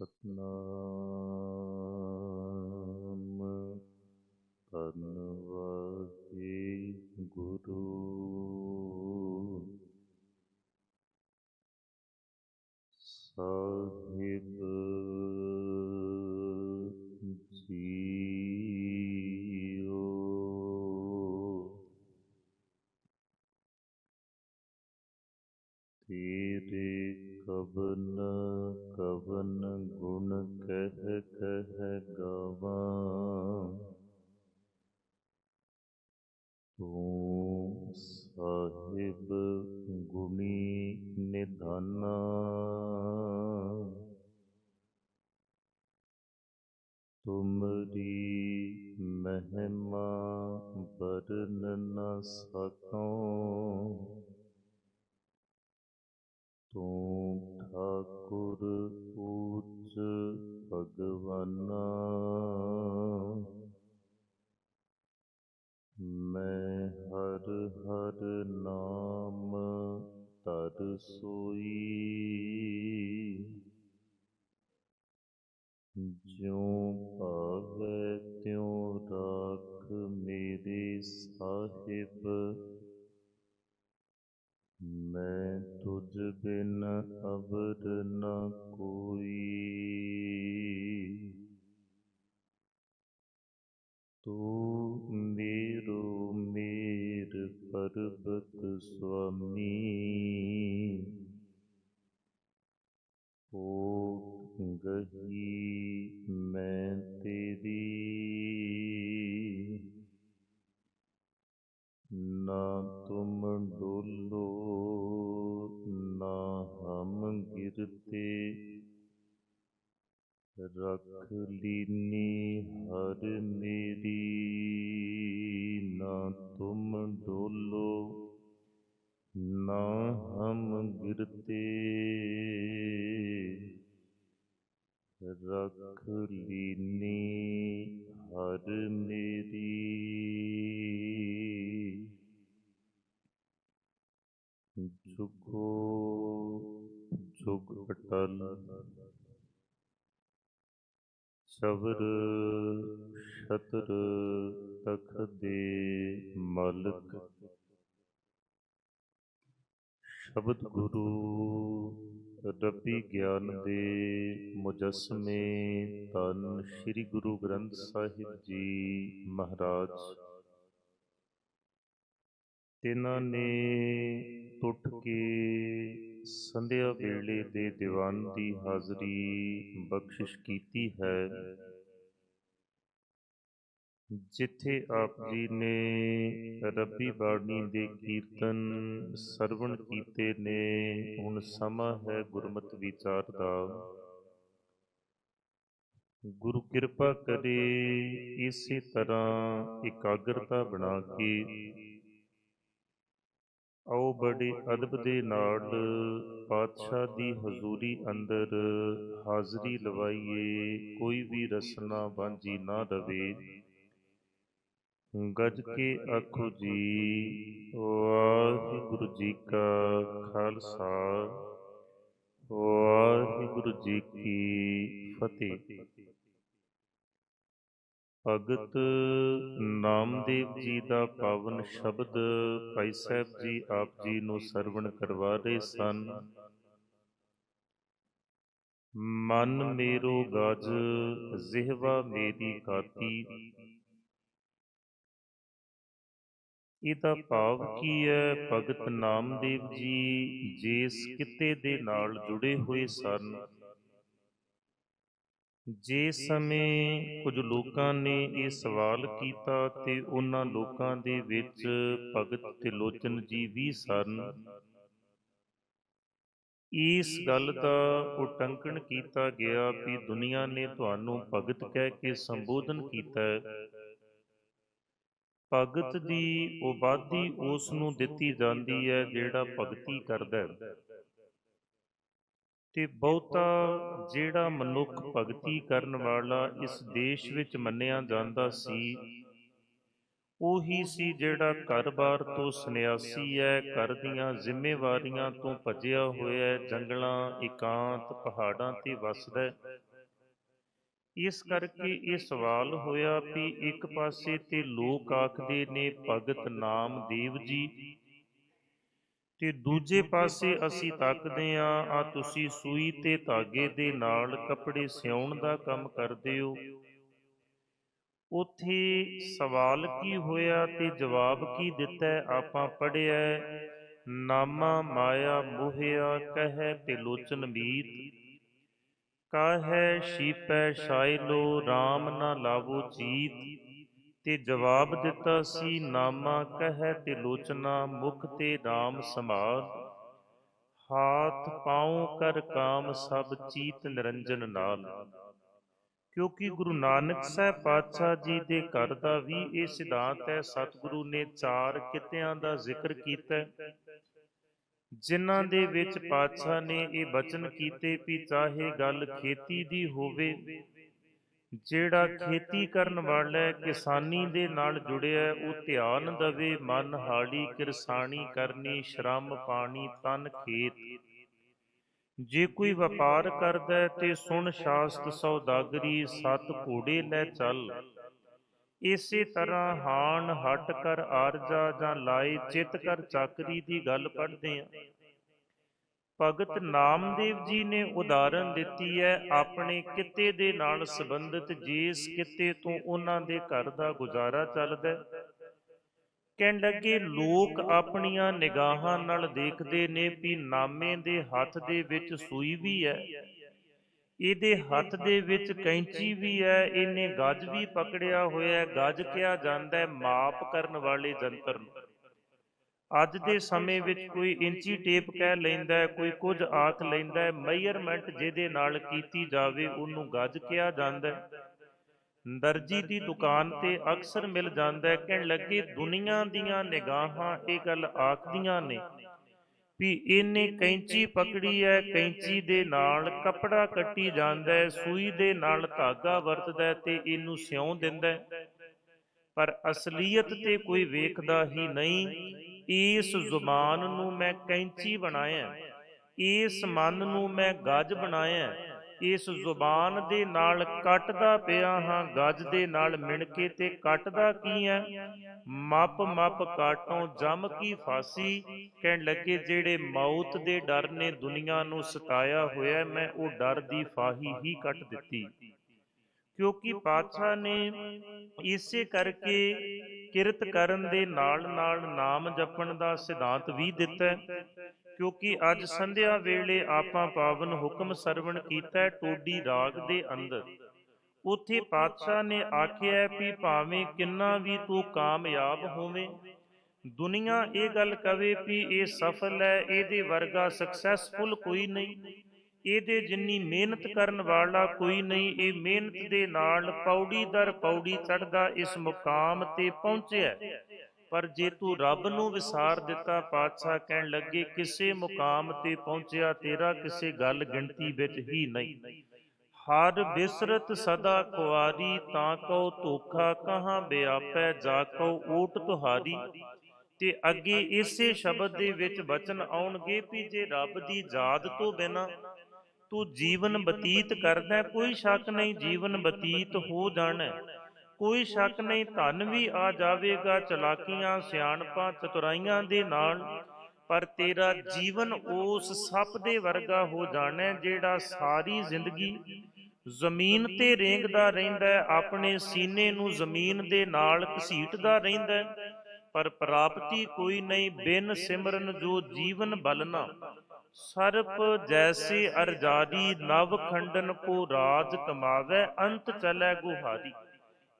සත්නාම තනවති ගුරු සාහිබ ਗੁਣ ਕਹਿ ਕਹਿ ਗਵਾ। ਤੂੰ ਸਾਹਿਬ ਗੁਣੀ ਨਿਧਾਨਾ। ਤੁਮਰੀ ਮਹਿਮਾ ਬਰਨ ਨ ਸਕੋ। ਹਰ ਹਰ ਨਾਮ ਤਰ ਸੋਈ। ਜਿਉ ਭਾਵੈ ਤਿਉ ਰਾਖ ਮੇਰੇ ਸਾਹਿਬ। ਮੈਂ ਤੁਝ ਬਿਨ ਅਵਰ ਨ ਕੋਈ। ਤੂੰ ਮੇਰੋ ਮੇਰ ਪਰਬਤ ਰਖ ਲੀਨੀ ਹਰ ਮੇਰੀ। ਜੁਗੋ ਜੁਗ ਅਟਲ ਸਬਰ ਸ਼ਤਰ ਤਖ ਦੇ ਮਾਲਕ। ਸ਼ਬਦ ਗੁਰੂ ਰੱਬੀ ਗਿਆਨ ਦੇ ਮੁਜਸਮੇ ਤਨ ਸ੍ਰੀ ਗੁਰੂ ਗ੍ਰੰਥ ਸਾਹਿਬ ਜੀ ਮਹਾਰਾਜ। ਤਿਨਾਂ ਨੇ ਟੁੱਟ ਕੇ ਸੰਧਿਆ ਵੇਲੇ ਦੇ ਦੀਵਾਨ ਦੀ ਹਾਜ਼ਰੀ ਬਖਸ਼ਿਸ਼ ਕੀਤੀ ਹੈ। ਜਿੱਥੇ ਆਪ ਜੀ ਨੇ ਰੱਬੀ ਬਾਣੀ ਦੇ ਕੀਰਤਨ ਸਰਵਣ ਕੀਤੇ ਨੇ, ਹੁਣ ਸਮਾਂ ਹੈ ਗੁਰਮਤਿ ਵਿਚਾਰ ਦਾ। ਗੁਰੂ ਕਿਰਪਾ ਕਰੇ ਇਸੇ ਤਰ੍ਹਾਂ ਇਕਾਗਰਤਾ ਬਣਾ ਕੇ ਆਓ ਬੜੇ ਅਦਬ ਦੇ ਨਾਲ ਪਾਤਸ਼ਾਹ ਦੀ ਹਜ਼ੂਰੀ ਅੰਦਰ ਹਾਜ਼ਰੀ ਲਵਾਈਏ, ਕੋਈ ਵੀ ਰਸਨਾ ਵਾਂਝੀ ਨਾ ਰਵੇ। ਗਜ ਕੇ ਆਖੋ ਜੀ, ਵਾਹਿਗੁਰੂ ਜੀ ਕਾ ਖਾਲਸਾ, ਵਾਹਿਗੁਰੂ ਜੀ ਕੀ ਫਤਿਹ। ਭਗਤ ਨਾਮਦੇਵ ਜੀ ਦਾ ਪਾਵਨ ਸ਼ਬਦ ਭਾਈ ਸਾਹਿਬ ਜੀ ਆਪ ਜੀ ਨੂੰ ਸਰਵਣ ਕਰਵਾ ਰਹੇ ਸਨ। ਮਨ ਮੇਰੋ ਗਜ, ਜ਼ਿਹਵਾ ਮੇਰੀ ਕਾਤੀ ਇਹਦਾ ਭਾਵ ਕੀ ਹੈ ਭਗਤ ਨਾਮਦੇਵ ਜੀ, ਜਿਸ ਕਿਤੇ ਦੇ ਨਾਲ ਜੁੜੇ ਹੋਏ ਸਨ। ਜੇ ਸਮੇਂ ਕੁਝ ਲੋਕਾਂ ਨੇ ਇਹ ਸਵਾਲ ਕੀਤਾ ਤੇ ਉਹਨਾਂ ਲੋਕਾਂ ਦੇ ਵਿੱਚ ਭਗਤ ਤਿਲੋਚਨ ਜੀ ਵੀ ਸਨ। ਇਸ ਗੱਲ ਦਾ ਉਟੰਕਣ ਕੀਤਾ ਗਿਆ ਵੀ ਦੁਨੀਆ ਨੇ ਤੁਹਾਨੂੰ ਭਗਤ ਕਹਿ ਕੇ ਸੰਬੋਧਨ ਕੀਤਾ ਹੈ। ਭਗਤ ਦੀ ਉਬਾਦੀ ਉਸ ਨੂੰ ਦਿੱਤੀ ਜਾਂਦੀ ਹੈ, ਜਿਹੜਾ ਭਗਤੀ ਕਰਦਾ ਹੈ। ਤੇ ਬਹੁਤਾ ਜਿਹੜਾ ਮਨੁੱਖ ਭਗਤੀ ਕਰਨ ਵਾਲਾ ਇਸ ਦੇਸ਼ ਵਿੱਚ ਮੰਨਿਆ ਜਾਂਦਾ ਸੀ, ਉਹੀ ਸੀ ਜਿਹੜਾ ਘਰ-ਬਾਰ ਤੋਂ ਸੰਨਿਆਸੀ ਹੈ, ਘਰ ਦੀਆਂ ਜ਼ਿੰਮੇਵਾਰੀਆਂ ਤੋਂ ਭੱਜਿਆ ਹੋਇਆ ਜੰਗਲਾਂ, ਇਕਾਂਤ, ਪਹਾੜਾਂ ਤੇ ਵੱਸਦਾ ਹੈ। ਇਸ ਕਰਕੇ ਇਹ ਸਵਾਲ ਹੋਇਆ ਵੀ ਇੱਕ ਪਾਸੇ ਤੇ ਲੋਕ ਆਖਦੇ ਨੇ ਭਗਤ ਨਾਮਦੇਵ ਜੀ। ਤੇ ਦੂਜੇ ਪਾਸੇ ਅਸੀਂ ਤੱਕਦੇ ਆ ਆ ਤੁਸੀਂ ਸੂਈ ਤੇ ਧਾਗੇ ਦੇ ਨਾਲ ਕੱਪੜੇ ਸਿਉਣ ਦਾ ਕੰਮ ਕਰਦੇ ਹੋ। ਉਥੇ ਸਵਾਲ ਕੀ ਹੋਇਆ ਤੇ ਜਵਾਬ ਕੀ ਦਿੱਤਾ? ਆਪਾਂ ਪੜਿਆ ਨਾਮਾ ਮਾਇਆ ਮੋਹਿਆ ਕਹਿ ਤੇ ਲੋਚਨ ਮੀਤ। ਕਾਹੈ ਸ਼ੀਪੈ ਸ਼ਾਇਲੋ RAM ਨਾ ਲਾਵੋ ਚੀਤ ਤੇ ਜਵਾਬ ਦਿੱਤਾ ਸੀ, ਨਾਮਾ ਕਹਿ ਤੇ ਲੋਚਨਾ ਮੁਖ ਤੇ RAM ਸੰਭਾਲ ਹਾਥ ਪਾਉ ਕਰ ਕਾਮ ਸਭ ਚੀਤ ਨਿਰੰਜਨ ਨਾਲ। ਕਿਉਂਕਿ ਗੁਰੂ ਨਾਨਕ ਸਾਹਿਬ ਪਾਤਸ਼ਾਹ ਜੀ ਦੇ ਘਰ ਦਾ ਵੀ ਇਹ ਸਿਧਾਂਤ ਹੈ, ਸਤਿਗੁਰੂ ਨੇ ਚਾਰ ਕਿਤਿਆਂ ਦਾ ਜ਼ਿਕਰ ਕੀਤਾ ਜਿਨ੍ਹਾਂ ਦੇ ਵਿੱਚ ਪਾਤਸ਼ਾਹ ਨੇ ਇਹ ਬਚਨ ਕੀਤੇ ਵੀ ਚਾਹੇ ਗੱਲ ਖੇਤੀ ਦੀ ਹੋਵੇ ਜਿਹੜਾ ਖੇਤੀ ਕਰਨ ਵਾਲਾ ਕਿਸਾਨੀ ਦੇ ਨਾਲ ਜੁੜਿਆ ਉਹ ਧਿਆਨ ਦਵੇ ਮਨ ਹਾੜੀ ਕਿਰਸਾਣੀ ਕਰਨੀ ਸ਼ਰਮ ਪਾਣੀ ਤਨ ਖੇਤ। ਜੇ ਕੋਈ ਵਪਾਰ ਕਰਦਾ ਤੇ ਸੁਣ ਸ਼ਾਸਤ ਸੌਦਾਗਰੀ ਸਤ ਘੋੜੇ ਲੈ ਚੱਲ। ਇਸੇ ਤਰ੍ਹਾਂ ਹਾਨ ਹਟ ਕਰ ਆਰਜਾ ਜਾਂ ਲਾਏ ਚਿਤ ਕਰ ਚਾਕਰੀ ਦੀ ਗੱਲ ਪੜ੍ਹਦੇ ਆ। ਭਗਤ ਨਾਮਦੇਵ ਜੀ ਨੇ ਉਦਾਹਰਨ ਦਿੱਤੀ ਹੈ, ਆਪਣੇ ਕਿੱਤੇ ਦੇ ਨਾਲ ਸੰਬੰਧਿਤ ਜਿਸ ਕਿੱਤੇ ਤੋਂ ਉਹਨਾਂ ਦੇ ਘਰ ਦਾ ਗੁਜ਼ਾਰਾ ਚੱਲਦਾ ਹੈ। ਕਹਿਣ ਲੱਗੇ, ਲੋਕ ਆਪਣੀਆਂ ਨਿਗਾਹਾਂ ਨਾਲ ਦੇਖਦੇ ਨੇ ਵੀ ਨਾਮੇ ਦੇ ਹੱਥ ਦੇ ਵਿੱਚ ਸੂਈ ਵੀ ਹੈ। ਇਹਦੇ ਹੱਥ ਦੇ ਵਿੱਚ ਕੈਂਚੀ ਵੀ ਹੈ, ਇਹਨੇ ਗੱਜ ਵੀ ਪਕੜਿਆ ਹੋਇਆ ਹੈ, ਗੱਜ ਕਿਹਾ ਜਾਂਦਾ ਹੈ, ਮਾਪ ਕਰਨ ਵਾਲੇ ਜੰਤਰ ਨੂੰ। ਅੱਜ ਦੇ ਸਮੇਂ ਵਿੱਚ ਕੋਈ ਇੰਚੀ ਟੇਪ ਕਹਿ ਲੈਂਦਾ ਹੈ, ਕੋਈ ਕੁਝ ਆਖ ਲੈਂਦਾ ਹੈ ਮੈਜ਼ਰਮੈਂਟ ਜਿਹਦੇ ਨਾਲ ਕੀਤੀ ਜਾਵੇ, ਉਹਨੂੰ ਗੱਜ ਕਿਹਾ ਜਾਂਦਾ ਹੈ। ਦਰਜੀ ਦੀ ਦੁਕਾਨ ਤੇ ਅਕਸਰ ਮਿਲ ਜਾਂਦਾ ਹੈ, ਕਹਿਣ ਲੱਗੇ, ਦੁਨੀਆ ਦੀਆਂ ਨਿਗਾਹਾਂ ਇਹ ਗੱਲ ਆਖਦੀਆਂ ਨੇ ਵੀ ਇਹਨੇ ਕੈਂਚੀ ਪਕੜੀ ਹੈ ਕੈਂਚੀ ਦੇ ਨਾਲ ਕੱਪੜਾ ਕੱਟੀ ਜਾਂਦਾ ਹੈ ਸੂਈ ਦੇ ਨਾਲ ਧਾਗਾ ਵਰਤਦਾ ਹੈ ਤੇ ਇਹਨੂੰ ਸਿਉਂ ਦਿੰਦਾ ਪਰ ਅਸਲੀਅਤ ਤੇ ਕੋਈ ਵੇਖਦਾ ਹੀ ਨਹੀਂ, ਇਸ ਜ਼ੁਬਾਨ ਨੂੰ ਮੈਂ ਕੈਂਚੀ ਬਣਾਇਆ, ਇਸ ਮਨ ਨੂੰ ਮੈਂ ਗੱਜ ਬਣਾਇਆ। ਇਸ ਜ਼ੁਬਾਨ ਦੇ ਨਾਲ ਕੱਟਦਾ ਪਿਆ ਹਾਂ, ਗੱਜ ਦੇ ਨਾਲ ਮਿਣ ਕੇ ਤੇ ਕੱਟਦਾ ਕੀ ਹੈ ਮੱਪ ਮੱਪ ਕਾਟੋਂ ਜਮ ਕੀ ਫਾਸੀ? ਕਹਿਣ ਲੱਗੇ, ਜਿਹੜੇ ਮੌਤ ਦੇ ਡਰ ਨੇ ਦੁਨੀਆ ਨੂੰ ਸਤਾਇਆ ਹੋਇਆ ਮੈਂ ਉਹ ਡਰ ਦੀ ਫਾਹੀ ਹੀ ਕੱਟ ਦਿੱਤੀ। ਕਿਉਂਕਿ ਪਾਤਸ਼ਾਹ ਨੇ ਇਸੇ ਕਰਕੇ ਕਿਰਤ ਕਰਨ ਦੇ ਨਾਲ ਨਾਲ ਨਾਮ ਜਪਣ ਦਾ ਸਿਧਾਂਤ ਵੀ ਦਿੱਤਾ। ਕਿਉਂਕਿ ਅੱਜ ਸੰਧਿਆ ਵੇਲੇ ਆਪਾਂ ਪਾਵਨ ਹੁਕਮ ਸਰਵਣ ਕੀਤਾ ਟੋਡੀ ਰਾਗ ਦੇ ਅੰਦਰ। ਉਥੇ ਪਾਤਸ਼ਾਹ ਨੇ ਆਖਿਆ ਵੀ ਭਾਵੇਂ ਕਿੰਨਾ ਵੀ ਤੂੰ ਕਾਮਯਾਬ ਹੋਵੇਂ, ਦੁਨੀਆ ਇਹ ਗੱਲ ਕਵੇ ਵੀ ਇਹ ਸਫਲ ਹੈ, ਇਹਦੇ ਵਰਗਾ ਸਕਸੈਸਫੁਲ ਕੋਈ ਨਹੀਂ। ਇਹਦੇ ਜਿੰਨੀ ਮਿਹਨਤ ਕਰਨ ਵਾਲਾ ਕੋਈ ਨਹੀਂ, ਇਹ ਮਿਹਨਤ ਦੇ ਨਾਲ ਪੌੜੀ ਦਰ ਪੌੜੀ ਚੜਦਾ ਇਸ ਮੁਕਾਮ ਤੇ ਪਹੁੰਚਿਆ। ਪਰ ਜੇ ਤੂੰ ਰੱਬ ਨੂੰ ਵਿਸਾਰ ਦਿੱਤਾ ਪਾਤਸ਼ਾਹ ਕਹਿਣ ਲੱਗੇ ਕਿਸੇ ਮੁਕਾਮ ਤੇ ਪਹੁੰਚਿਆ ਤੇਰਾ ਕਿਸੇ ਗੱਲ ਗਿਣਤੀ ਵਿੱਚ ਹੀ ਨਹੀਂ। ਹਰ ਬਿਸਰਤ ਸਦਾ ਕੁਆਰੀ ਤਾਂ ਕਉ ਧੋਖਾ ਕਹਾਂ ਬਿਆਪੈ ਜਾ ਕਉ ਓਟ ਤੁਹਾਰੀ। ਤੇ ਅੱਗੇ ਇਸੇ ਸ਼ਬਦ ਦੇ ਵਿੱਚ ਬਚਨ ਆਉਣਗੇ ਵੀ ਜੇ ਰੱਬ ਦੀ ਯਾਦ ਤੋਂ ਬਿਨਾ ਤੂੰ ਜੀਵਨ ਬਤੀਤ ਕਰਦਾ ਕੋਈ ਸ਼ੱਕ ਨਹੀਂ ਜੀਵਨ ਬਤੀਤ ਹੋ ਜਾਣਾ। ਕੋਈ ਸ਼ੱਕ ਨਹੀਂ ਧਨ ਵੀ ਆ ਜਾਵੇਗਾ ਚਲਾਕੀਆਂ ਸਿਆਣਪਾਂ ਚਤੁਰਾਈਆਂ ਦੇ ਨਾਲ। ਪਰ ਤੇਰਾ ਜੀਵਨ ਉਸ ਸੱਪ ਦੇ ਵਰਗਾ ਹੋ ਜਾਣਾ ਜਿਹੜਾ ਸਾਰੀ ਜ਼ਿੰਦਗੀ ਜ਼ਮੀਨ ਤੇ ਰੇਂਗਦਾ ਰਹਿੰਦਾ ਆਪਣੇ ਸੀਨੇ ਨੂੰ ਜ਼ਮੀਨ ਦੇ ਨਾਲ ਘਸੀਟਦਾ ਰਹਿੰਦਾ ਪਰ ਪ੍ਰਾਪਤੀ ਕੋਈ ਨਹੀਂ ਬਿਨ ਸਿਮਰਨ ਜੋ ਜੀਵਨ ਬਲਨਾ ਸਰਪ ਜੈਸੇ ਅਰਜਾਦੀ ਨਵ ਖੰਡਨ ਕੋ ਰਾਜ ਕਮਾਵੇ ਅੰਤ ਚਲੇ ਗੁਹਾਰੀ।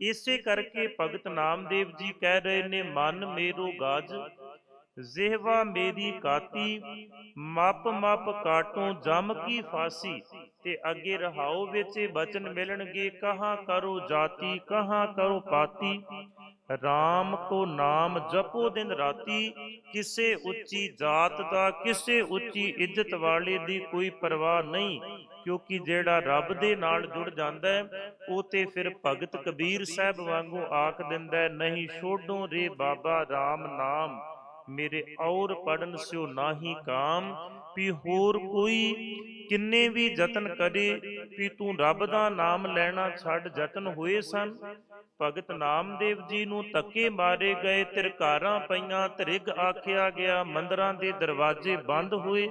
ਇਸੇ ਕਰਕੇ ਭਗਤ ਨਾਮਦੇਵ ਜੀ ਕਹਿ ਰਹੇ ਨੇ, ਮਨ ਮੇਰੋ ਗਾਜ, ਜਿਹਵਾ ਮੇਰੀ ਕਾਤੀ, ਮਪ ਮਪ ਕਾਟੋਂ ਜਮ ਕੀ ਫਾਸੀ, ਤੇ ਅੱਗੇ ਰਹਾਓ ਵਿੱਚ ਇਹ ਬਚਨ ਮਿਲਣਗੇ, ਕਹਾ ਕਰੋ ਜਾਤੀ, ਕਹਾ ਕਰੋ ਪਾਤੀ RAM ਕੋ ਨਾਮ ਜਪੋ ਦਿਨ ਰਾਤੀ, ਕਿਸੇ ਉੱਚੀ ਜਾਤ ਦਾ, ਕਿਸੇ ਉੱਚੀ ਇੱਜ਼ਤ ਵਾਲੇ ਦੀ ਕੋਈ ਪਰਵਾਹ ਨਹੀਂ ਕਿਉਂਕਿ ਜਿਹੜਾ ਰੱਬ ਦੇ ਨਾਲ ਜੁੜ ਜਾਂਦਾ ਹੈ, ਉਹ ਤੇ ਫਿਰ ਭਗਤ ਕਬੀਰ ਸਾਹਿਬ ਵਾਂਗੂ ਆਖ ਦਿੰਦਾ ਨਹੀਂ ਛੋਡੋ ਰੇ ਬਾਬਾ RAM ਨਾਮ, ਮੇਰੇ ਔਰ ਪੜਨ ਸਿਓ ਨਾਹੀ ਕਾਮ, ਵੀ ਹੋਰ ਕੋਈ ਕਿੰਨੇ ਵੀ ਯਤਨ ਕਰੇ, ਵੀ ਤੂੰ ਰੱਬ ਦਾ ਨਾਮ ਲੈਣਾ ਛੱਡ ਯਤਨ ਹੋਏ ਸਨ। ਭਗਤ ਨਾਮਦੇਵ ਜੀ ਨੂੰ ਧੱਕੇ ਮਾਰੇ ਗਏ, ਤਿਰਕਾਰਾਂ ਪਈਆਂ ਤ੍ਰਿਗ ਆਖਿਆ ਗਿਆ, ਮੰਦਰਾਂ ਦੇ ਦਰਵਾਜ਼ੇ ਬੰਦ ਹੋਏ।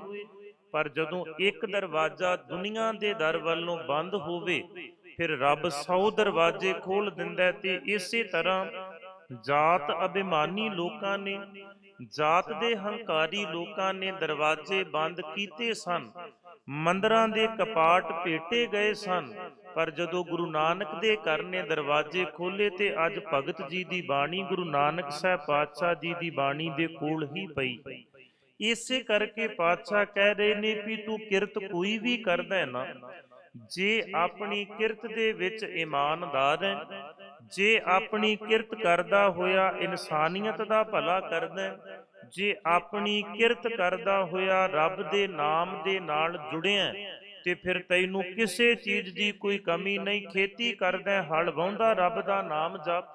ਪਰ ਜਦੋਂ ਇੱਕ ਦਰਵਾਜ਼ਾ ਦੁਨੀਆ ਦੇ ਦਰ ਵੱਲੋਂ ਬੰਦ ਹੋਵੇ, ਫਿਰ ਰੱਬ 100 ਦਰਵਾਜ਼ੇ ਖੋਲ ਦਿੰਦਾ ਹੈ ਤੇ ਇਸੇ ਤਰ੍ਹਾਂ ਜਾਤ ਅਭਿਮਾਨੀ ਲੋਕਾਂ ਨੇ, ਜਾਤ ਦੇ ਹੰਕਾਰੀ ਲੋਕਾਂ ਨੇ ਦਰਵਾਜ਼ੇ ਬੰਦ ਕੀਤੇ ਸਨ, ਮੰਦਰਾਂ ਦੇ ਕਪਾਟ ਭੇਟੇ ਗਏ ਸਨ, ਪਰ ਜਦੋਂ ਗੁਰੂ ਨਾਨਕ ਦੇ ਘਰ ਨੇ ਦਰਵਾਜ਼ੇ ਖੋਲੇ ਤੇ ਅੱਜ ਭਗਤ ਜੀ ਦੀ ਬਾਣੀ ਗੁਰੂ ਨਾਨਕ ਸਾਹਿਬ ਪਾਤਸ਼ਾਹ ਜੀ ਦੀ ਬਾਣੀ ਦੇ ਕੋਲ ਹੀ ਪਈ। ਇਸੇ ਕਰਕੇ ਪਾਤਸ਼ਾਹ ਕਹਿ ਰਹੇ ਨੇ ਵੀ ਤੂੰ ਕਿਰਤ ਕੋਈ ਵੀ ਕਰਦਾ ਹੈ ਨਾ, ਜੇ ਆਪਣੀ ਕਿਰਤ ਦੇ ਵਿੱਚ ਇਮਾਨਦਾਰ ਹੈ, ਜੇ ਆਪਣੀ ਕਿਰਤ ਕਰਦਾ ਹੋਇਆ ਇਨਸਾਨੀਅਤ ਦਾ ਭਲਾ ਕਰਦਾ ਜੇ ਆਪਣੀ ਕਿਰਤ ਕਰਦਾ ਹੋਇਆ ਰੱਬ ਦੇ ਨਾਮ ਦੇ ਨਾਲ ਜੁੜਿਆ ਤੇ ਫਿਰ ਤੈਨੂੰ ਕਿਸੇ ਚੀਜ਼ ਦੀ ਕੋਈ ਕਮੀ ਨਹੀਂ, ਖੇਤੀ ਕਰਦਾ ਹਲ ਵਾਹੁੰਦਾ ਰੱਬ ਦਾ ਨਾਮ ਜਪ,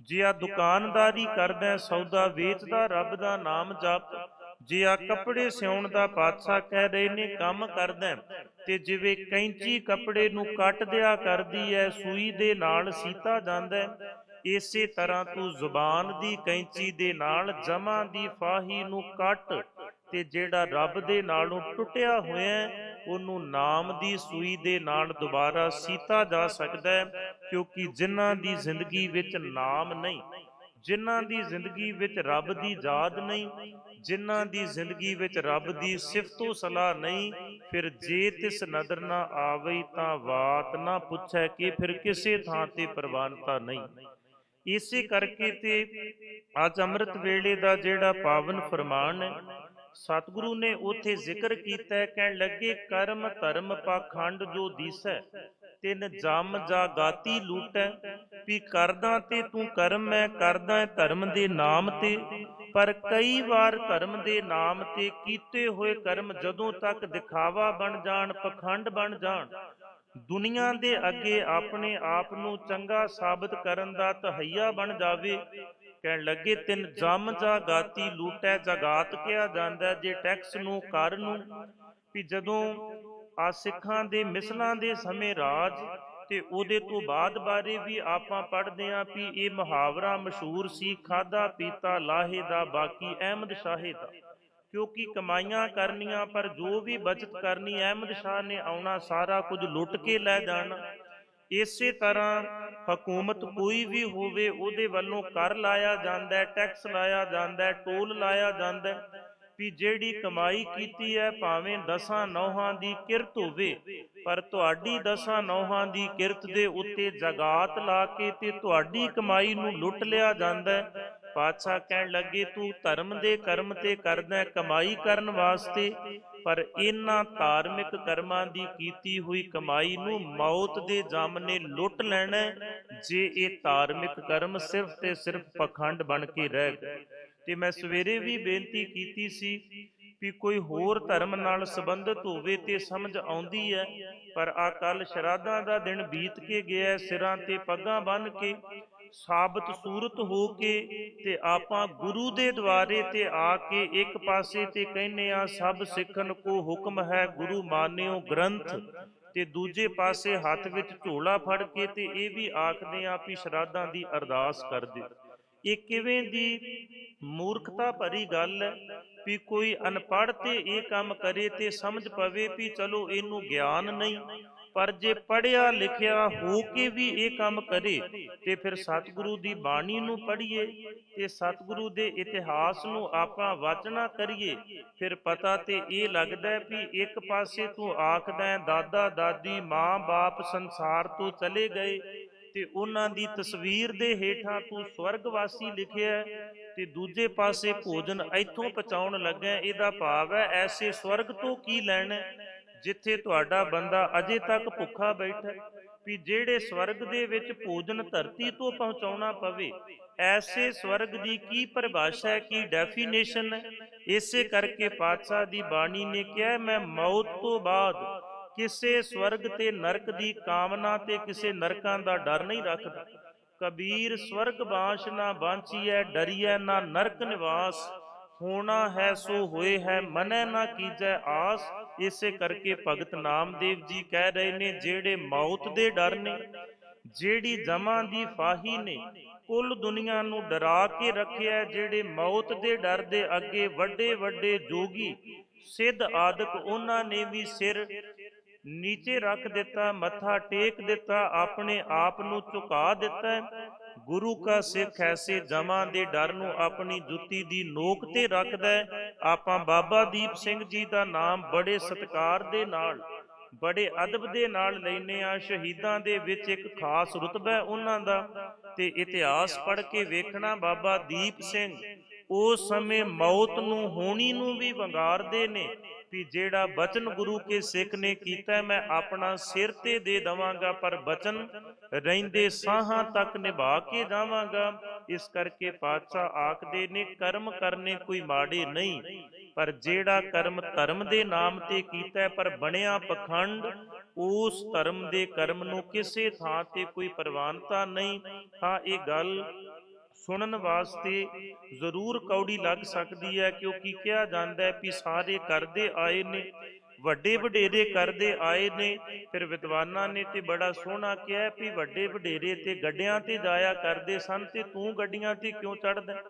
ਜੇ ਆ ਦੁਕਾਨਦਾਰੀ ਕਰਦਾ ਸੌਦਾ ਵੇਚਦਾ ਰੱਬ ਦਾ ਨਾਮ ਜਪ ਜੇ ਆ ਕੱਪੜੇ ਸਿਉਣ ਦਾ ਪਾਤਸ਼ਾਹ ਕਹਿ ਰਹੇ ਨੇ, ਕੰਮ ਕਰਦਾ ਤੇ ਜਿਵੇਂ ਕੈਂਚੀ ਕੱਪੜੇ ਨੂੰ ਕੱਟ ਦਿਆ ਕਰਦੀ ਹੈ, ਸੂਈ ਦੇ ਨਾਲ ਸੀਤਾ ਜਾਂਦਾ ਇਸੇ ਤਰ੍ਹਾਂ ਤੂੰ ਜ਼ੁਬਾਨ ਦੀ ਕੈਂਚੀ ਦੇ ਨਾਲ ਜਮਾਂ ਦੀ ਫਾਹੀ ਨੂੰ ਕੱਟ ਤੇ ਜਿਹੜਾ ਰੱਬ ਦੇ ਨਾਲੋਂ ਟੁੱਟਿਆ ਹੋਇਆ ਉਹਨੂੰ ਨਾਮ ਦੀ ਸੂਈ ਦੇ ਨਾਲ ਦੁਬਾਰਾ ਸੀਤਾ ਜਾ ਸਕਦਾ ਹੈ, ਕਿਉਂਕਿ ਜਿਨ੍ਹਾਂ ਦੀ ਜ਼ਿੰਦਗੀ ਵਿੱਚ ਨਾਮ ਨਹੀਂ, ਜਿਨ੍ਹਾਂ ਦੀ ਜ਼ਿੰਦਗੀ ਵਿੱਚ ਰੱਬ ਦੀ ਯਾਦ ਨਹੀਂ ਜਿਨ੍ਹਾਂ ਦੀ ਜ਼ਿੰਦਗੀ ਵਿੱਚ ਰੱਬ ਦੀ ਸਿਫਤੋ ਸਲਾਹ ਨਹੀਂ, ਫਿਰ ਜੇ ਤਿਸ ਨਦਰ ਨਾ ਆਵਈ ਤਾਂ ਬਾਤ ਨਾ ਪੁੱਛੈ ਕਿ ਫਿਰ ਕਿਸੇ ਥਾਂ ਤੇ ਪ੍ਰਵਾਨਤਾ ਨਹੀਂ। ਇਸੇ ਕਰਕੇ ਤੇ ਅੱਜ ਅੰਮ੍ਰਿਤ ਵੇਲੇ ਦਾ ਜਿਹੜਾ ਪਾਵਨ ਫਰਮਾਨ ਹੈ, ਸਤਿਗੁਰੂ ਨੇ ਉਥੇ ਜ਼ਿਕਰ ਕੀਤਾ ਕਹਿਣ ਲੱਗੇ, ਕਰਮ ਧਰਮ ਪਾਖੰਡ ਜੋ ਦੀਸੈ ਤਿਨ ਜਮ ਜਾ ਲੂਟੈ, ਵੀ ਕਰਦਾ ਤੇ ਤੂੰ ਕਰਮ ਮੈਂ ਕਰਦਾ ਧਰਮ ਦੇ ਨਾਮ ਤੇ। ਪਰ ਕਈ ਵਾਰ ਧਰਮ ਦੇ ਨਾਮ ਤੇ ਕੀਤੇ ਹੋਏ ਕਰਮ ਜਦੋਂ ਤੱਕ ਦਿਖਾਵਾ ਬਣ ਜਾਣ, ਪਖੰਡ ਬਣ ਜਾਣ। ਦੁਨੀਆ ਦੇ ਅੱਗੇ ਆਪਣੇ ਆਪ ਨੂੰ ਚੰਗਾ ਸਾਬਤ ਕਰਨ ਦਾ ਤਹਈਆ ਬਣ ਜਾਵੇ। ਕਹਿਣ ਲੱਗੇ, ਤਿੰਨ ਜਮ ਜਾ ਗਾਤੀ ਲੂਟੈ, ਜਗਾਤ ਕਿਹਾ ਜਾਂਦਾ ਜੇ ਟੈਕਸ ਨੂੰ, ਕਰ ਨੂੰ। ਵੀ ਜਦੋਂ ਆ ਸਿੱਖਾਂ ਦੇ ਮਿਸਲਾਂ ਦੇ ਸਮੇਂ ਰਾਜ ਤੇ ਉਹਦੇ ਤੋਂ ਬਾਅਦ ਬਾਰੇ ਵੀ ਆਪਾਂ ਪੜ੍ਹਦੇ ਆਂ ਵੀ ਇਹ ਮੁਹਾਵਰਾ ਮਸ਼ਹੂਰ ਸੀ ਖਾਦਾ ਪੀਤਾ ਲਾਹੇ ਦਾ, ਬਾਕੀ ਅਹਿਮਦ ਸ਼ਾਹੇ ਦਾ। ਕਿਉਂਕਿ ਕਮਾਈਆਂ ਕਰਨੀਆਂ, ਪਰ ਜੋ ਵੀ ਬਚਤ ਕਰਨੀ, ਅਹਿਮਦ ਸ਼ਾਹ ਨੇ ਆਉਣਾ, ਸਾਰਾ ਕੁਝ ਲੁੱਟ ਕੇ ਲੈ ਜਾਣਾ। ਇਸੇ ਤਰ੍ਹਾਂ ਹਕੂਮਤ ਕੋਈ ਵੀ ਹੋਵੇ, ਉਹਦੇ ਵੱਲੋਂ ਕਰ ਲਾਇਆ ਜਾਂਦਾ ਹੈ, ਟੈਕਸ ਲਾਇਆ ਜਾਂਦਾ ਹੈ, ਟੋਲ ਲਾਇਆ ਜਾਂਦਾ ਹੈ। ਵੀ ਜਿਹੜੀ ਕਮਾਈ ਕੀਤੀ ਹੈ, ਭਾਵੇਂ ਦਸਾਂ ਨੌਹਾਂ ਦੀ ਕਿਰਤ ਹੋਵੇ, ਪਰ ਤੁਹਾਡੀ ਦਸਾਂ ਨੌਹਾਂ ਦੀ ਕਿਰਤ ਦੇ ਉੱਤੇ ਜਗਾਤ ਲਾ ਕੇ ਤੇ ਤੁਹਾਡੀ ਕਮਾਈ ਨੂੰ ਲੁੱਟ ਲਿਆ ਜਾਂਦਾ ਹੈ। ਪਾਤਸ਼ਾਹ ਕਹਿਣ ਲੱਗੇ, ਤੂੰ ਧਰਮ ਦੇ ਕਰਮ ਤੇ ਕਰਦਾ ਕਮਾਈ ਕਰਨ ਵਾਸਤੇ। ਪਰ ਇਹਨਾਂ ਧਾਰਮਿਕ ਕਰਮਾਂ ਦੀ ਕੀਤੀ ਹੋਈ ਕਮਾਈ ਨੂੰ ਮੌਤ ਦੇ ਜਮ ਨੇ ਲੁੱਟ ਲੈਣਾ ਜੇ ਇਹ ਧਾਰਮਿਕ ਕਰਮ ਸਿਰਫ ਤੇ ਸਿਰਫ ਪਖੰਡ ਬਣ ਕੇ ਰਹਿ ਗਏ। ਤੇ ਮੈਂ ਸਵੇਰੇ ਵੀ ਬੇਨਤੀ ਕੀਤੀ ਸੀ ਵੀ ਕੋਈ ਹੋਰ ਧਰਮ ਨਾਲ ਸੰਬੰਧਿਤ ਹੋਵੇ ਤੇ ਸਮਝ ਆਉਂਦੀ ਹੈ, ਪਰ ਆ ਕੱਲ ਸ਼ਰਾਧਾਂ ਦਾ ਦਿਨ ਬੀਤ ਕੇ ਗਿਆ ਸਿਰਾਂ ਤੇ ਪੱਗਾਂ ਬੰਨ ਕੇ, ਸਾਬਤ ਸੂਰਤ ਹੋ ਕੇ ਤੇ ਆਪਾਂ ਗੁਰੂ ਦੇ ਦਵਾਰੇ ਤੇ ਆ ਕੇ ਇੱਕ ਪਾਸੇ ਤੇ ਕਹਿੰਨੇ ਆ ਸਭ ਸਿੱਖਣ ਕੋ ਹੁਕਮ ਹੈ ਗੁਰੂ ਮਾਨਿਓ ਗ੍ਰੰਥ ਤੇ ਦੂਜੇ ਪਾਸੇ ਹੱਥ ਵਿੱਚ ਝੋਲਾ ਫੜ ਕੇ ਤੇ ਇਹ ਵੀ ਆਖਦੇ ਆ ਵੀ ਸ਼ਰਾਧਾਂ ਦੀ ਅਰਦਾਸ ਕਰ ਦਿਓ। ਇਹ ਕਿਵੇਂ ਦੀ ਮੂਰਖਤਾ ਭਰੀ ਗੱਲ ਹੈ ਵੀ ਕੋਈ ਅਨਪੜ੍ਹ ਤੇ ਇਹ ਕੰਮ ਕਰੇ ਤੇ ਸਮਝ ਪਵੇ ਵੀ ਚਲੋ ਇਹਨੂੰ ਗਿਆਨ ਨਹੀਂ, ਪਰ ਜੇ ਪੜਿਆ ਲਿਖਿਆ ਹੋ ਕੇ ਵੀ ਇਹ ਕੰਮ ਕਰੇ ਤੇ ਫਿਰ ਸਤਿਗੁਰੂ ਦੀ ਬਾਣੀ ਨੂੰ ਪੜ੍ਹੀਏ ਤੇ ਸਤਿਗੁਰੂ ਦੇ ਇਤਿਹਾਸ ਨੂੰ ਆਪਾਂ ਵਾਚਣਾ ਕਰੀਏ, ਫਿਰ ਪਤਾ ਤੇ ਇਹ ਲੱਗਦਾ ਵੀ ਇੱਕ ਪਾਸੇ ਤੂੰ ਆਖਦਾ ਦਾਦਾ ਦਾਦੀ ਮਾਂ ਬਾਪ ਸੰਸਾਰ ਤੋਂ ਚਲੇ ਗਏ ਤੇ ਉਹਨਾਂ ਦੀ ਤਸਵੀਰ ਦੇ ਹੇਠਾਂ ਤੂੰ ਸਵਰਗਵਾਸੀ ਲਿਖਿਆ ਹੈ ਤੇ ਦੂਜੇ ਪਾਸੇ ਭੋਜਨ ਇੱਥੋਂ ਪਹੁੰਚਾਉਣ ਲੱਗਾ ਇਹਦਾ ਭਾਵ ਹੈ ਐਸੇ ਸਵਰਗ ਤੋਂ ਕੀ ਲੈਣਾ ਜਿੱਥੇ ਤੁਹਾਡਾ ਬੰਦਾ ਅਜੇ ਤੱਕ ਭੁੱਖਾ ਬੈਠਾ ਵੀ ਜਿਹੜੇ ਸਵਰਗ ਦੇ ਵਿੱਚ ਭੋਜਨ ਧਰਤੀ ਤੋਂ ਪਹੁੰਚਾਉਣਾ ਪਵੇ, ਐਸੇ ਸਵਰਗ ਦੀ ਕੀ ਪਰਿਭਾਸ਼ਾ ਹੈ, ਕੀ ਡੈਫੀਨੇਸ਼ਨ ਹੈ? ਇਸੇ ਕਰਕੇ ਪਾਤਸ਼ਾਹ ਦੀ ਬਾਣੀ ਨੇ ਕਿਹਾ, ਮੈਂ ਮੌਤ ਤੋਂ ਬਾਅਦ ਕਿਸੇ ਸਵਰਗ ਤੇ ਨਰਕ ਦੀ ਕਾਮਨਾ ਤੇ ਕਿਸੇ ਨਰਕਾਂ ਦਾ ਡਰ ਨਹੀਂ ਰੱਖਦਾ। ਕਬੀਰ ਸਵਰਗ ਬਾਸ਼ ਨਾ ਬਾਂਚੀਐ ਡਰੀਐ ਨਾ ਨਰਕ ਨਿਵਾਸ। ਹੋਣਾ ਹੈ ਸੋ ਹੋਏ ਹੈ, ਮਨੈ ਨਾ ਕੀਜੈ ਆਸ। ਇਸੇ ਕਰਕੇ ਭਗਤ ਨਾਮਦੇਵ ਜੀ ਕਹਿ ਰਹੇ ਨੇ, ਜਿਹੜੇ ਮੌਤ ਦੇ ਡਰ ਨੇ, ਜਿਹੜੀ ਜਮਾਂ ਦੀ ਫਾਹੀ ਨੇ, ਕੁੱਲ ਦੁਨੀਆ ਨੂੰ ਡਰਾ ਕੇ ਰੱਖਿਆ ਜਿਹੜੇ ਮੌਤ ਦੇ ਡਰ ਦੇ ਅੱਗੇ ਵੱਡੇ ਵੱਡੇ ਜੋਗੀ, ਸਿੱਧ ਆਦਿਕ ਉਹਨਾਂ ਨੇ ਵੀ ਸਿਰ ਨੀਚੇ ਰੱਖ ਦਿੱਤਾ, ਮੱਥਾ ਟੇਕ ਦਿੱਤਾ, ਆਪਣੇ ਆਪ ਨੂੰ ਝੁਕਾ ਦਿੱਤਾ। ਗੁਰੂ ਕਾ ਸਿੱਖ ਐਸੇ ਜਮਾਂ ਦੇ ਡਰ ਨੂੰ ਆਪਣੀ ਜੁੱਤੀ ਦੀ ਨੋਕ ਤੇ ਰੱਖਦਾ ਆਪਾਂ ਬਾਬਾ ਦੀਪ ਸਿੰਘ ਜੀ ਦਾ ਨਾਮ ਬੜੇ ਸਤਿਕਾਰ ਦੇ ਨਾਲ, ਬੜੇ ਅਦਬ ਦੇ ਨਾਲ ਲੈਨੇ ਆ ਸ਼ਹੀਦਾਂ ਦੇ ਵਿੱਚ ਇੱਕ ਖਾਸ ਰੁਤਬਾ ਹੈ ਉਹਨਾਂ ਦਾ। ਤੇ ਇਤਿਹਾਸ ਪੜ੍ਹ ਕੇ ਵੇਖਣਾ ਬਾਬਾ ਦੀਪ ਸਿੰਘ ਉਸ ਸਮੇਂ ਮੌਤ ਨੂੰ, ਹੋਣੀ ਨੂੰ ਵੀ ਵੰਗਾਰਦੇ ਨੇ ਵੀ ਜਿਹੜਾ ਬਚਨ ਗੁਰੂ ਕੇ ਸਿੱਖ ਨੇ ਕੀਤਾ ਮੈਂ ਆਪਣਾ ਸਿਰ ਤੇ ਦੇ ਦਵਾਂਗਾ, ਪਰ ਬਚਨ ਰਹਿੰਦੇ ਸਾਹਾਂ ਤੱਕ ਨਿਭਾ ਕੇ ਜਾਵਾਂਗਾ। ਇਸ ਕਰਕੇ ਪਾਤਸ਼ਾਹ ਆਖਦੇ ਨੇ, ਕਰਮ ਕਰਨੇ ਕੋਈ ਮਾੜੇ ਨਹੀਂ, ਪਰ ਜਿਹੜਾ ਕਰਮ ਧਰਮ ਦੇ ਨਾਮ ਤੇ ਕੀਤਾ ਪਰ ਬਣਿਆ ਪਖੰਡ, ਉਸ ਧਰਮ ਦੇ ਕਰਮ ਨੂੰ ਕਿਸੇ ਥਾਂ ਤੇ ਕੋਈ ਪ੍ਰਵਾਨਤਾ ਨਹੀਂ। ਹਾਂ, ਇਹ ਗੱਲ ਸੁਣਨ ਵਾਸਤੇ ਜ਼ਰੂਰ ਕੌੜੀ ਲੱਗ ਸਕਦੀ ਹੈ, ਕਿਉਂਕਿ ਕਿਹਾ ਜਾਂਦਾ ਹੈ ਕਿ ਸਾਰੇ ਕਰਦੇ ਆਏ ਨੇ, ਵੱਡੇ ਵਡੇਰੇ ਕਰਦੇ ਆਏ ਨੇ, ਫਿਰ ਵਿਦਵਾਨਾਂ ਨੇ ਤੇ ਬੜਾ ਸੋਹਣਾ ਕਿਹਾ ਵੀ ਵੱਡੇ ਵਡੇਰੇ ਤੇ ਗੱਡਿਆਂ ਤੇ ਜਾਇਆ ਕਰਦੇ ਸਨ ਤੇ ਤੂੰ ਗੱਡੀਆਂ ਤੇ ਕਿਉਂ ਚੜਦਾ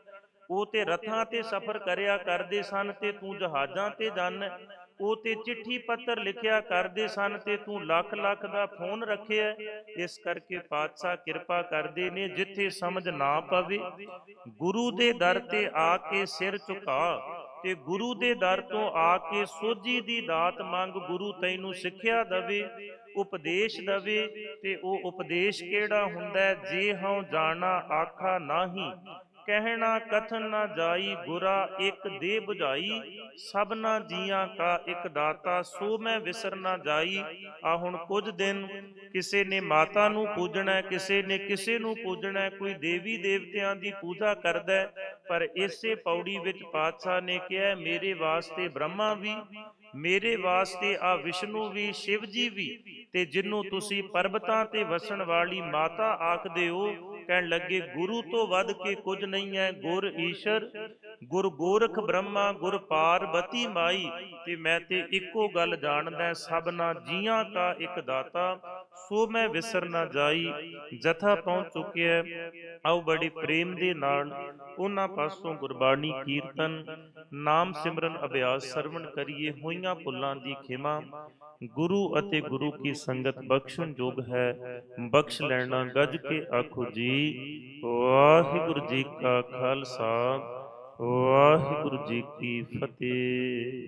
ਉਹ ਤੇ ਰਥਾਂ ਤੇ ਸਫ਼ਰ ਕਰਿਆ ਕਰਦੇ ਸਨ ਤੇ ਤੂੰ ਜਹਾਜ਼ਾਂ ਤੇ ਜਾਣਾ ਉਹ ਤੇ ਚਿੱਠੀ ਪੱਤਰ ਲਿਖਿਆ ਕਰਦੇ ਸਨ ਤੇ ਤੂੰ ਲੱਖ ਲੱਖ ਦਾ ਫੋਨ ਰੱਖਿਆ। ਇਸ ਕਰਕੇ ਪਾਤਸ਼ਾਹ ਕਿਰਪਾ ਕਰਦੇ ਨੇ ਜਿੱਥੇ ਸਮਝ ਨਾ ਪਵੇ। ਗੁਰੂ ਦੇ ਦਰ ਤੇ ਆ ਕੇ ਸਿਰ ਝੁਕਾ ਤੇ ਗੁਰੂ ਦੇ ਦਰ ਤੋਂ ਆ ਕੇ ਸੋਝੀ ਦੀ ਦਾਤ ਮੰਗ ਗੁਰੂ ਤੈਨੂੰ ਸਿੱਖਿਆ ਦਵੇ, ਉਪਦੇਸ਼ ਦਵੇ ਤੇ ਉਹ ਉਪਦੇਸ਼ ਕਿਹੜਾ ਹੁੰਦਾ ਜੇ ਹਉ ਜਾਣਾ, ਆਖਾ ਨਾਹੀ। ਕਹਿਣਾ ਕਥਨ ਨਾ ਜਾਈ ਗੁਰਾ ਇੱਕ ਦੇ 부ਝਾਈ ਸਭਨਾ ਜੀਆਂ ਕਾ ਇੱਕ ਦਾਤਾ, ਸੋ ਮੈਂ ਵਿਸਰ ਨਾ ਜਾਈ। ਆ ਹੁਣ ਕੁਝ ਦਿਨ ਕਿਸੇ ਨੇ ਮਾਤਾ ਨੂੰ ਪੂਜਣਾ, ਕਿਸੇ ਨੇ ਕਿਸੇ ਨੂੰ ਪੂਜਣਾ, ਕੋਈ ਦੇਵੀ ਦੇਵਤਿਆਂ ਦੀ ਪੂਜਾ ਕਰਦਾ ਪਰ ਇਸੇ ਪੌੜੀ ਵਿੱਚ ਪਾਤਸ਼ਾਹ ਨੇ ਕਿਹਾ, ਮੇਰੇ ਵਾਸਤੇ ਬ੍ਰਹਮਾ ਵੀ, ਮੇਰੇ ਵਾਸਤੇ ਆ ਵਿਸ਼ਨੂੰ ਵੀ, ਸ਼ਿਵ ਜੀ ਵੀ, ਤੇ ਜਿਹਨੂੰ ਤੁਸੀਂ ਪਰਬਤਾਂ ਤੇ ਵਸਣ ਵਾਲੀ ਮਾਤਾ ਆਖਦੇ ਹੋ ਕਹਿਣ ਲੱਗੇ, ਗੁਰੂ ਤੋਂ ਵੱਧ ਕੇ ਕੁਝ ਨਹੀਂ ਹੈ, ਗੁਰ ਈਸ਼ਰ, ਗੁਰ ਗੋਰਖ ਬ੍ਰਹਮਾ, ਗੁਰ ਪਾਰਬਤੀ ਮਾਈ, ਤੇ ਮੈਂ ਤੇ ਇੱਕੋ ਗੱਲ ਜਾਣਦਾ ਸਭਨਾ ਜੀਆਂ ਕਾ ਇੱਕ ਦਾਤਾ, ਸੋ ਮੈਂ ਵਿਸਰ ਨਾ ਜਾਈ, ਜਥਾ ਪਹੁੰਚ ਚੁੱਕਿਆ ਹੈ। ਆਓ ਬੜੀ ਪ੍ਰੇਮ ਦੇ ਨਾਲ ਉਹਨਾਂ ਪਾਸੋਂ ਗੁਰਬਾਣੀ ਕੀਰਤਨ, ਨਾਮ ਸਿਮਰਨ ਅਭਿਆਸ ਸਰਵਣ ਕਰੀਏ, ਹੋਈਆਂ ਭੁੱਲਾਂ ਦੀ ਖਿਮਾ ਗੁਰੂ ਅਤੇ ਗੁਰੂ ਕੀ ਸੰਗਤ ਬਖਸ਼ਣ ਯੋਗ ਹੈ, ਬਖਸ਼ ਲੈਣਾ ਗੱਜ ਕੇ ਆਖੋ ਜੀ। ਵਾਹਿਗੁਰੂ ਜੀ ਕਾ ਖਾਲਸਾ, ਵਾਹਿਗੁਰੂ ਜੀ ਕੀ ਫਤਿਹ।